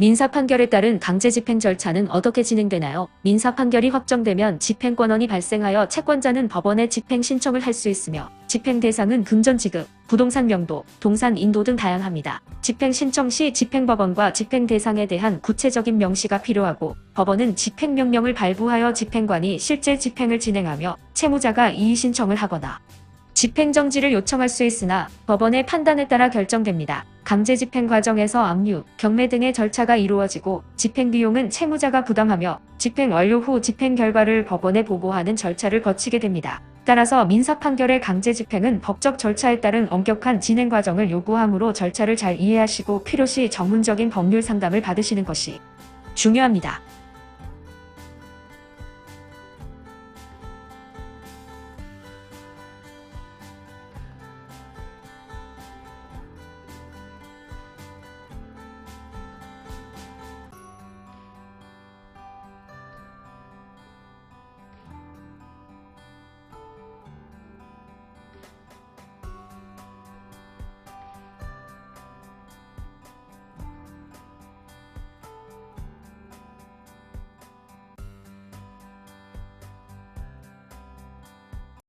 민사 판결에 따른 강제 집행 절차는 어떻게 진행되나요? 민사 판결이 확정되면 집행권원이 발생하여 채권자는 법원에 집행 신청을 할 수 있으며 집행 대상은 금전 지급, 부동산 명도, 동산 인도 등 다양합니다. 집행 신청 시 집행법원과 집행 대상에 대한 구체적인 명시가 필요하고 법원은 집행명령을 발부하여 집행관이 실제 집행을 진행하며 채무자가 이의 신청을 하거나 집행정지를 요청할 수 있으나 법원의 판단에 따라 결정됩니다. 강제 집행 과정에서 압류, 경매 등의 절차가 이루어지고 집행 비용은 채무자가 부담하며 집행 완료 후 집행 결과를 법원에 보고하는 절차를 거치게 됩니다. 따라서 민사 판결의 강제 집행은 법적 절차에 따른 엄격한 진행 과정을 요구하므로 절차를 잘 이해하시고 필요시 전문적인 법률 상담을 받으시는 것이 중요합니다.